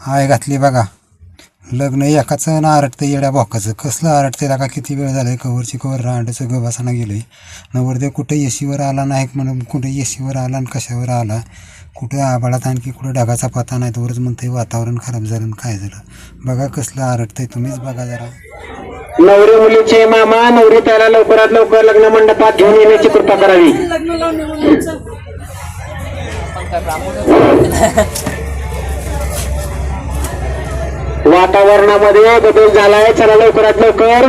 I घातली बघा. लग्न एकाचं ना आरटतं येड्या बोकाचं. कसलं आरटतं का किती वेळ झालाय? कवरची कवर रांडचं गबासाना गेलोय. नवरदेव कुठं येशीवर आला नाही म्हणून कुठं येशीवर आला आणि कशावर आला? कुठं आबाळात आणखी कुठं ढगाचा पत्ता नाही? तोवरच म्हणतंय वातावरण खराब झालं आणि काय झालं? बघा कसलं आरटतंय तुम्हीच बघा जरा. नवरी मुलीचे मामा नवरी त्याला लवकरात लवकर लग्न मंडपात घेऊन येण्याची कृपा करावी. वातावरणामध्ये बदल झालाय. चला लवकरात लवकर.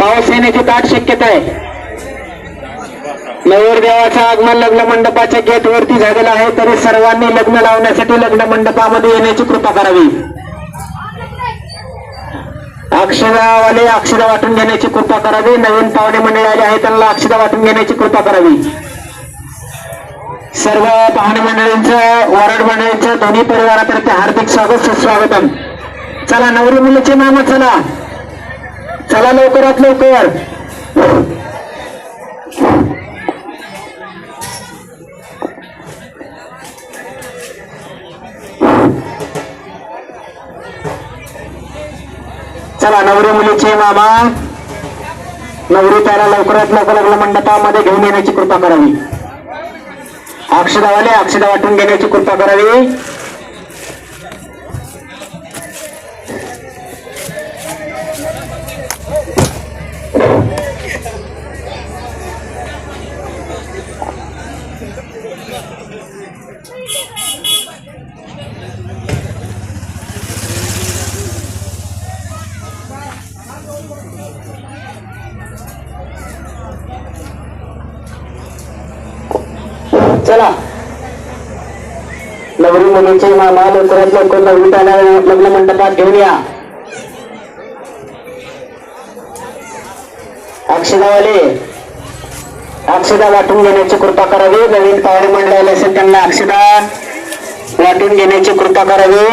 पाऊस येण्याची दाट शक्यता आहे. नवरदेवाचं आगमन लग्न मंडपाच्या गेट वरती झालेलं आहे. तरी सर्वांनी लग्न लावण्यासाठी लग्न मंडपामध्ये येण्याची कृपा करावी. अक्षरावाले अक्षर वाटून घेण्याची कृपा करावी. नवीन पाहुणे मंडळी आले आहेत त्यांना अक्षर वाटून घेण्याची कृपा करावी. सर्व पाहुणे मंडळींचं वरड मंडळींचं दोन्ही परिवारातर्फे हार्दिक स्वागत सुस्वागतम. चला नवरी मुलीचे मामा चला. चला लवकरात लवकर. चला नवरी मुलीचे मामा. नवरी त्याला लवकरात लवकर लग्न मंडपामध्ये घेऊन येण्याची कृपा करावी. अक्षदावाले अक्षदा वाटून घेण्याची कृपा करावी. चला. नवरी मुलीचे मामा लवकरात लवकर नवरी लग्न मंडपात घेऊन या. अक्षदावाले अक्षदा वाटून घेण्याची कृपा करावी. नवीन पाहुणे मंडळाला असेल त्यांना अक्षदा वाटून घेण्याची कृपा करावी.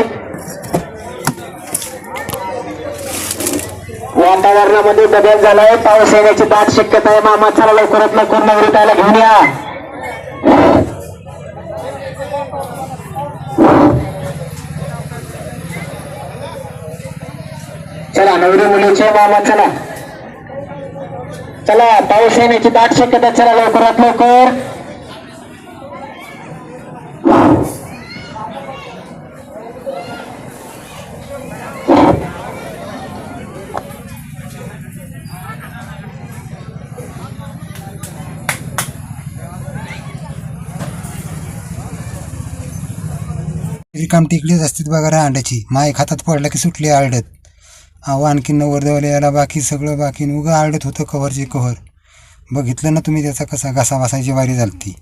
वातावरणामध्ये बदल झालाय. पाऊस येण्याची दाट शक्यता आहे. मामा चला लवकरात लवकर नवरीताला घेऊन या. चला नवरी मुलीचे मामा चला. चला पाऊस येण्याची दाट शक्यता चला लवकरात लवकर. रिकाम टिकलीच असते बघा अंड्याची. माय खातात पडलं की सुटली आरडत. अहो आणखी नवरदेवाला याला बाकी सगळं बाकी. उगं आरडत होतं कव्हरचे कव्हर बघितलं ना तुम्ही त्याचा कसा घसा बसायची वारी झालती.